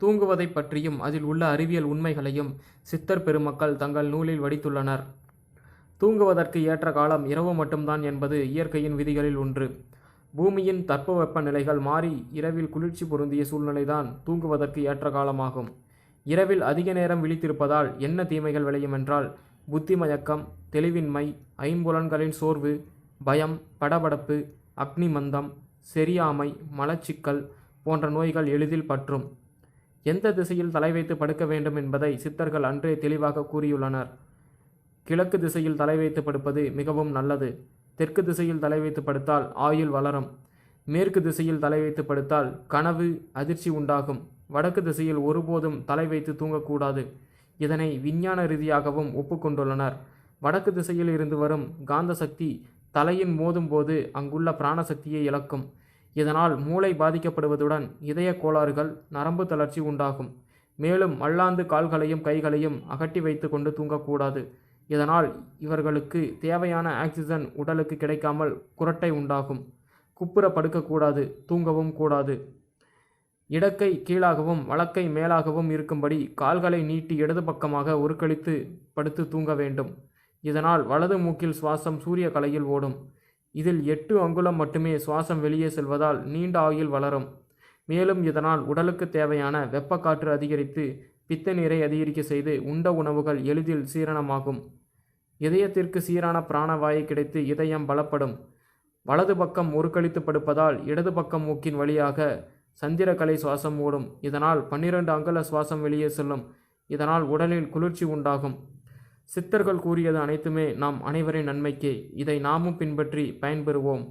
தூங்குவதைப் பற்றியும் அதில் உள்ள அறிவியல் உண்மைகளையும் சித்தர் பெருமக்கள் தங்கள் நூலில் வடித்துள்ளனர். தூங்குவதற்கு ஏற்ற காலம் இரவு மட்டும்தான் என்பது இயற்கையின் விதிகளில் ஒன்று. பூமியின் தட்பவெப்ப நிலைகள் மாறி இரவில் குளிர்ச்சி பொருந்திய சூழ்நிலைதான் தூங்குவதற்கு ஏற்ற காலமாகும். இரவில் அதிக நேரம் விழித்திருப்பதால் என்ன தீமைகள் விளையும் என்றால் புத்திமயக்கம் தெளிவின்மை ஐம்புலன்களின் சோர்வு பயம் படபடப்பு அக்னிமந்தம் செரியாமை மலச்சிக்கல் போன்ற நோய்கள் எளிதில் பற்றும். எந்த திசையில் தலை வைத்து படுக்க வேண்டும் என்பதை சித்தர்கள் அன்றே தெளிவாக கூறியுள்ளனர். கிழக்கு திசையில் தலை வைத்து படுப்பது மிகவும் நல்லது. தெற்கு திசையில் தலை வைத்து படுத்தால் ஆயுள் வளரும். மேற்கு திசையில் தலை வைத்து படுத்தால் கனவு அதிர்ச்சி உண்டாகும். வடக்கு திசையில் ஒருபோதும் தலை வைத்து தூங்கக்கூடாது. இதனை விஞ்ஞான ரீதியாகவும் ஒப்புக்கொண்டுள்ளனர். வடக்கு திசையில் இருந்து வரும் காந்த சக்தி தலையின் மோதும் போது அங்குள்ள பிராணசக்தியை இழக்கும். இதனால் மூளை பாதிக்கப்படுவதுடன் இதய கோளாறுகள் நரம்பு தளர்ச்சி உண்டாகும். மேலும் மல்லாந்து கால்களையும் கைகளையும் அகட்டி வைத்து கொண்டு தூங்கக்கூடாது. இதனால் இவர்களுக்கு தேவையான ஆக்சிஜன் உடலுக்கு கிடைக்காமல் குரட்டை உண்டாகும். குப்புற படுக்கக்கூடாது தூங்கவும் கூடாது. இடக்கை கீழாகவும் வழக்கை மேலாகவும் இருக்கும்படி கால்களை நீட்டி இடது பக்கமாக உருக்களித்து படுத்து தூங்க வேண்டும். இதனால் வலது மூக்கில் சுவாசம் சூரிய கலையில் ஓடும். இதில் எட்டு அங்குலம் மட்டுமே சுவாசம் வெளியே செல்வதால் நீண்ட ஆயுள் வளரும். மேலும் இதனால் உடலுக்கு தேவையான வெப்பக்காற்று அதிகரித்து பித்த நீரை அதிகரிக்க செய்து உண்ட உணவுகள் எளிதில் சீரணமாகும். இதயத்திற்கு சீரான பிராணவாயு கிடைத்து இதயம் பலப்படும். வலது பக்கம் முறுக்களித்து படுப்பதால் இடது பக்கம் மூக்கின் வழியாக சந்திரக்கலை சுவாசம் ஓடும். இதனால் பன்னிரண்டு அங்குல சுவாசம் வெளியே செல்லும். இதனால் உடலில் குளிர்ச்சி உண்டாகும். சித்தர்கள் கூறியது அனைத்துமே நாம் அனைவரின் நன்மைக்கே. இதை நாமும் பின்பற்றி பயன்பெறுவோம்.